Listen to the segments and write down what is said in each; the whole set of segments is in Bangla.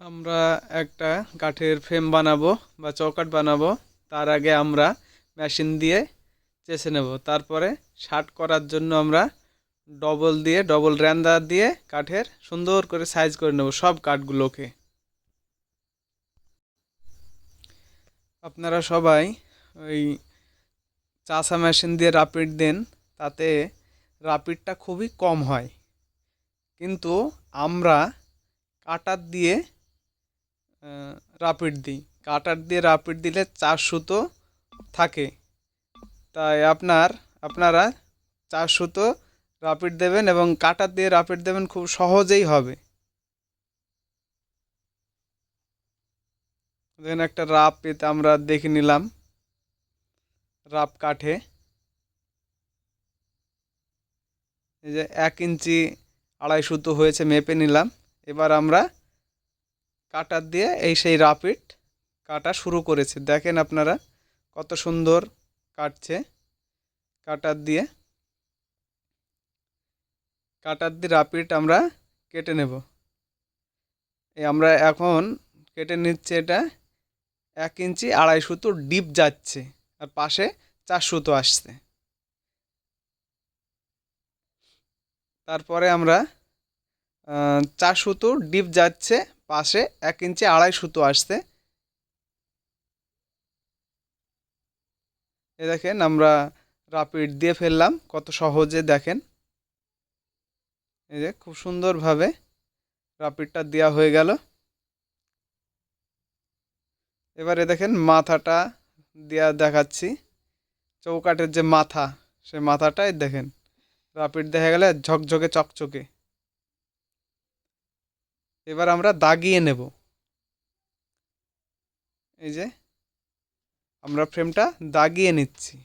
আমরা একটা কাঠের ফ্রেম বানাবো বা চৌকাঠ বানাবো। তার আগে আমরা মেশিন দিয়ে চেষে নেব। তারপরে শার্ট করার জন্য আমরা ডবল দিয়ে, ডবল র্যান্ডার দিয়ে কাঠের সুন্দর করে সাইজ করে নেব সব কাঠগুলোকে। আপনারা সবাই ওই চাষা মেশিন দিয়ে রাপিড দেন, তাতে রাপিডটা খুবই কম হয়। কিন্তু আমরা কাটার দিয়ে রাপিড দিই। কাটার দিয়ে রাপিড দিলে চার সুতো থাকে। তাই আপনার, আপনারা চার সুতো রাপিড দেবেন এবং কাটার দিয়ে রাপিড দেবেন খুব সহজেই হবে। দেখেন একটা রাপ পেতে আমরা দেখে নিলাম। রাপ কাঠে। এই যে এক ইঞ্চি আড়াই সুতো হয়েছে, মেপে নিলাম। এবার আমরা কাটার দিয়ে এই সেই রাপিড কাটা শুরু করেছে। দেখেন আপনারা কত সুন্দর কাটছে। কাটার দিয়ে কাটার দিয়ে রাপিড আমরা কেটে নেব। এই আমরা এখন কেটে নিচ্ছে এটা। এক ইঞ্চি আড়াই সুতো ডিপ যাচ্ছে আর পাশে চার সুতো আসছে। তারপরে আমরা চার সুতো ডিপ যাচ্ছে পাশে এক ইঞ্চি আড়াই সুতো আসছে। এ দেখেন আমরা রাপিড দিয়ে ফেললাম, কত সহজে দেখেন। এই যে খুব সুন্দরভাবে রাপিডটা দেওয়া হয়ে গেল। এবারে দেখেন মাথাটা দেওয়া দেখাচ্ছি। চৌকাঠের যে মাথা, সে মাথাটাই দেখেন। রাপিড দেখা গেলে ঝকঝকে, চকচকে। এবার আমরা দাগিয়ে নেব। এই যে, আমরা ফ্রেমটা দাগিয়ে নিচ্ছি।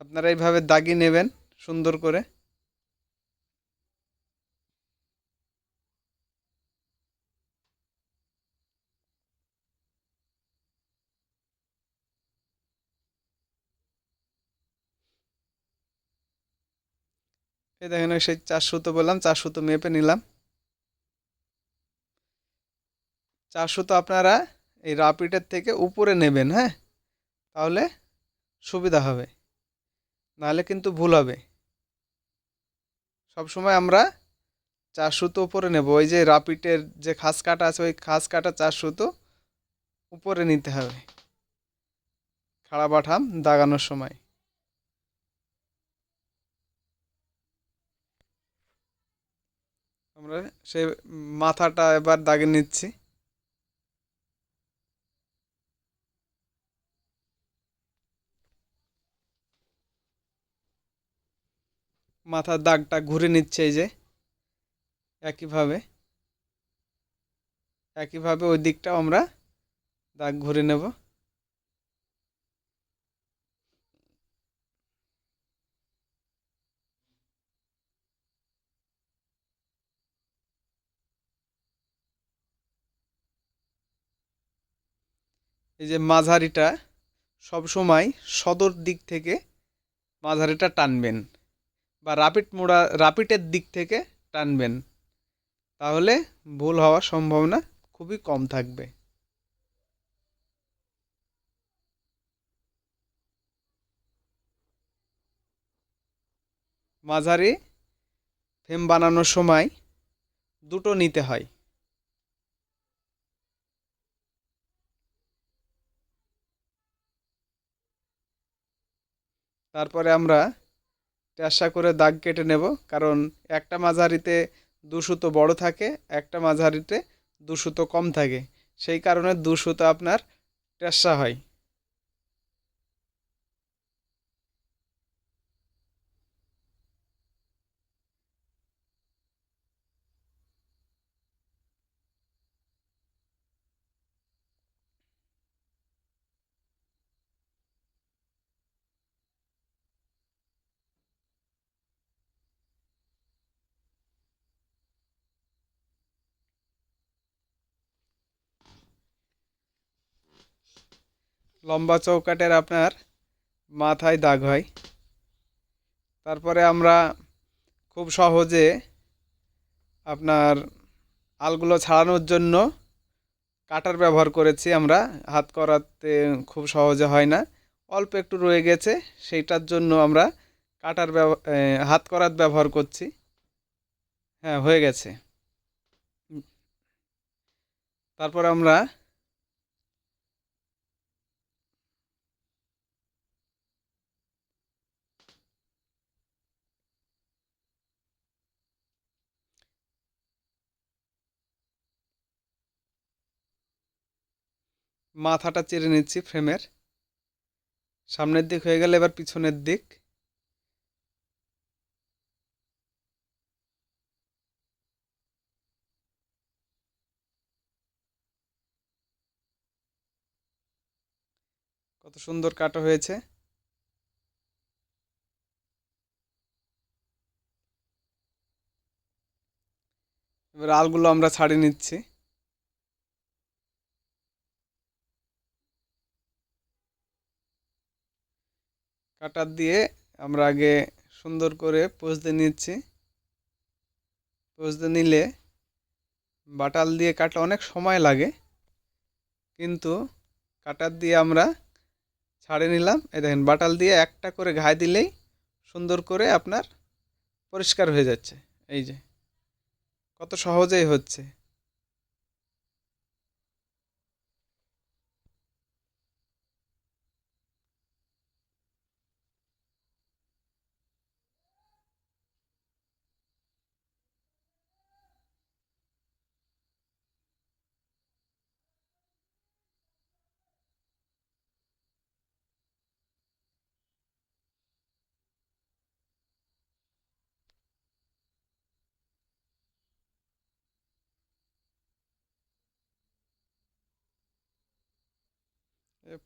আপনারা এইভাবে দাগিয়ে নেবেন সুন্দর করে। দেখেন সেই চার সুতো বললাম, চার সুতো মেপে নিলাম। চার সুতো আপনারা এই রাপিটের থেকে উপরে নেবেন হ্যাঁ? তাহলে সুবিধা হবে। নাহলে কিন্তু ভুল হবে। সব সময় আমরা চার সুতো উপরে নেব। ওই যে রাপিটের যে খাস কাটা আছে, ওই খাস কাটা চার সুতো উপরে নিতে হবে। খাড়া বাঠাম দাগানোর সময়। আমরা সেই মাথাটা এবার দাগে নিচ্ছি। মাথার দাগটা ঘুরে নিচ্ছে এই যে। একইভাবে। একইভাবে ওই দিকটাও আমরা দাগ ঘুরে নেব। এই যে মাঝারিটা সবসময় সদর দিক থেকে মাঝারিটা টানবেন। বা রাপিড মোড়া রাপিটের দিক থেকে টানবেন, তাহলে ভুল হওয়ার সম্ভাবনা খুবই কম থাকবে। মাঝারি ফ্রেম বানানোর সময় দুটো নিতে হয়। তারপরে আমরা ট্যাসা করে দাগ কেটে নেব, কারণ একটা মাঝারিতে দু সুতো বড় থাকে, একটা মাঝারিতে দু সুতো কম থাকে। সেই কারণে দু সুতো আপনার ট্যাসা হয়। লম্বা চৌকাটের আপনার মাথায় দাগ হয়। তারপরে আমরা খুব সহজে আপনার আলগুলো ছাড়ানোর জন্য কাটার ব্যবহার করেছি আমরা। হাত করাতে খুব সহজে হয় না। অল্প একটু রয়ে গেছে, সেইটার জন্য আমরা কাটার হাত করাত ব্যবহার করছি। হ্যাঁ হয়ে গেছে। তারপর আমরা মাথাটা চেড়ে নিচ্ছি ফ্রেমের। সামনের দিক হয়ে গেলে এবার পিছনের দিক। কত সুন্দর কাটা হয়েছে। এবার আলগুলো আমরা ছাড়িয়ে নিচ্ছি। কাটার দিয়ে আমরা আগে সুন্দর করে পোজ নিচ্ছি। পোজ নিলে বাটাল দিয়ে কাটলে অনেক সময় লাগে, কিন্তু কাটার দিয়ে আমরা ছাড়ে নিলাম। এই দেখেন, বাটাল দিয়ে একটা করে ঘায়ে দিলেই সুন্দর করে আপনার পরিষ্কার হয়ে যাচ্ছে। এই যে, কত সহজেই হচ্ছে।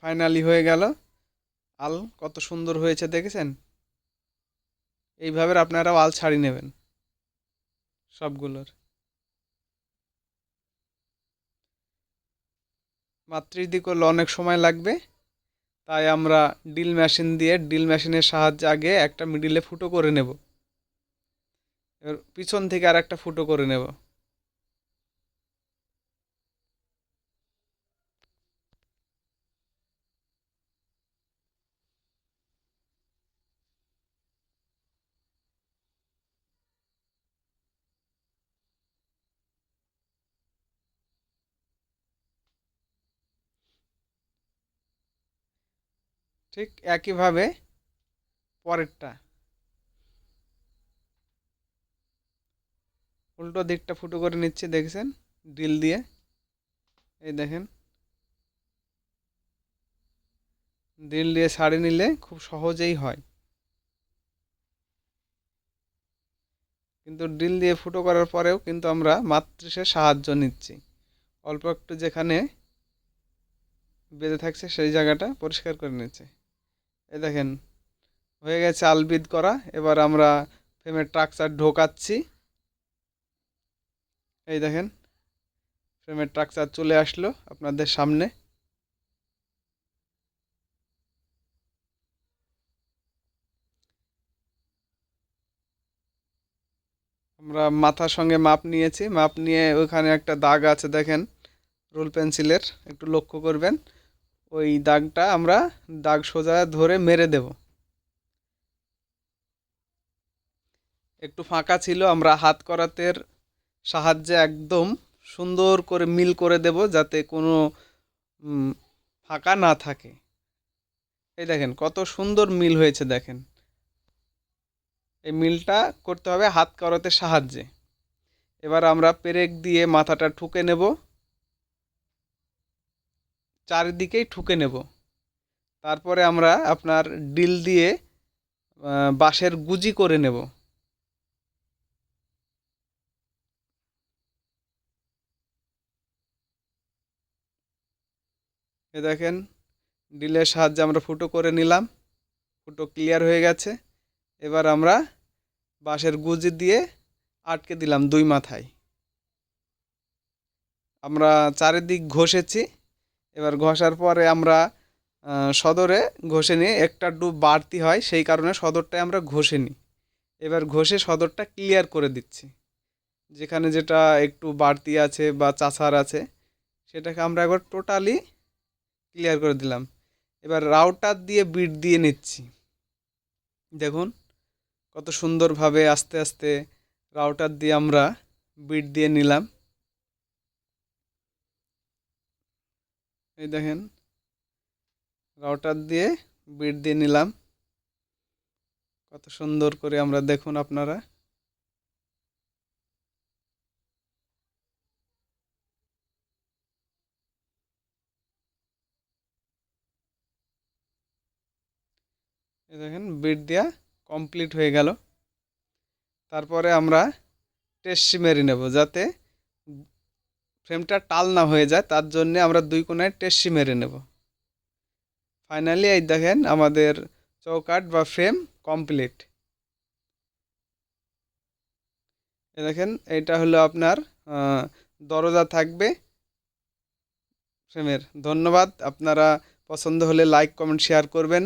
ফাইনালি হয়ে গেল। আল কত সুন্দর হয়েছে, দেখেছেন? এইভাবে আপনারাও আল ছাড়ি নেবেন, সবগুলোর। মাতৃদি করলে অনেক সময় লাগবে, তাই আমরা ডিল মেশিন দিয়ে ডিল মেশিনের সাহায্যে আগে একটা মিডিলে ফুটো করে নেব। এবার পিছন থেকে আর একটা ফুটো করে নেব। ঠিক একইভাবে পরেরটা। উল্টো দিকটা ফুটো করে নিচ্ছি, দেখছেন? ড্রিল দিয়ে। এই দেখেন। ড্রিল দিয়ে সারিয়ে নিলে খুব সহজেই হয়। কিন্তু ড্রিল দিয়ে ফুটো করার পরেও কিন্তু আমরা মাতৃষের সাহায্য নিচ্ছি। অল্প একটু যেখানে বেঁধে থাকছে সেই জায়গাটা পরিষ্কার করে নিচ্ছে। এই দেখেন, হয়ে গেছে আলবিদ করা। এবার আমরা ফ্রেমের ট্রাকচার ঢোকাচ্ছি। এই দেখেন, ফ্রেমের ট্রাকচার চলে আসলো আপনাদের সামনে। আমরা মাথার সঙ্গে মাপ নিয়েছি। মাপ নিয়ে ওইখানে একটা দাগ আছে, দেখেন, রোল পেন্সিলের। একটু লক্ষ্য করবেন। ওই দাগটা আমরা দাগ সোজা ধরে মেরে দেব। একটু ফাঁকা ছিল, আমরা হাত করাতের সাহায্যে একদম সুন্দর করে মিল করে দেব যাতে কোনো ফাঁকা না থাকে। এই দেখেন, কত সুন্দর মিল হয়েছে দেখেন। এই মিলটা করতে হবে হাত করতের সাহায্যে। এবার আমরা পেরেক দিয়ে মাথাটা ঠুকে নেব। চারিদিকেই ঠুকে নেব। তারপরে আমরা আপনার ডিল দিয়ে বাঁশের গুজি করে নেব। এ দেখেন, ডিলের সাহায্যে আমরা ফুটো করে নিলাম। ফুটো ক্লিয়ার হয়ে গেছে। এবার আমরা বাঁশের গুজি দিয়ে আটকে দিলাম দুই মাথায়। আমরা চারিদিক ঘষেছি। এবার ঘষার পরে আমরা সদরে ঘষে নিয়ে একটা ডুব বাড়তি হয়, সেই কারণে সদরটায় আমরা ঘষে নিই। এবার ঘষে সদরটা ক্লিয়ার করে দিচ্ছি। যেখানে যেটা একটু বাড়তি আছে বা চাষার আছে, সেটাকে আমরা একবার টোটালি ক্লিয়ার করে দিলাম। এবার রাউটার দিয়ে বিট দিয়ে নিচ্ছি। দেখুন, কত সুন্দরভাবে আস্তে আস্তে রাউটার দিয়ে আমরা বিট দিয়ে নিলাম। এই দেখেন রাউটার দিয়ে বিট দিয়ে নিলাম। কত সুন্দর করে আমরা দেখুন আপনারা। এই দেখেন বিট দেওয়া কমপ্লিট হয়ে গেল। তারপরে আমরা টেস্টি মেরে নেব যাতে ফ্রেমটা টাল না হয়ে যায়, তার জন্য আমরা দুই কোনায় টেস্টি মেরে নেব। ফাইনালি এই দেখেন আমাদের চৌকাট বা ফ্রেম কমপ্লিট এ দেখেন এটা হলো আপনার দরজা থাকবে ফ্রেমের। ধন্যবাদ, আপনারা পছন্দ হলে লাইক কমেন্ট শেয়ার করবেন।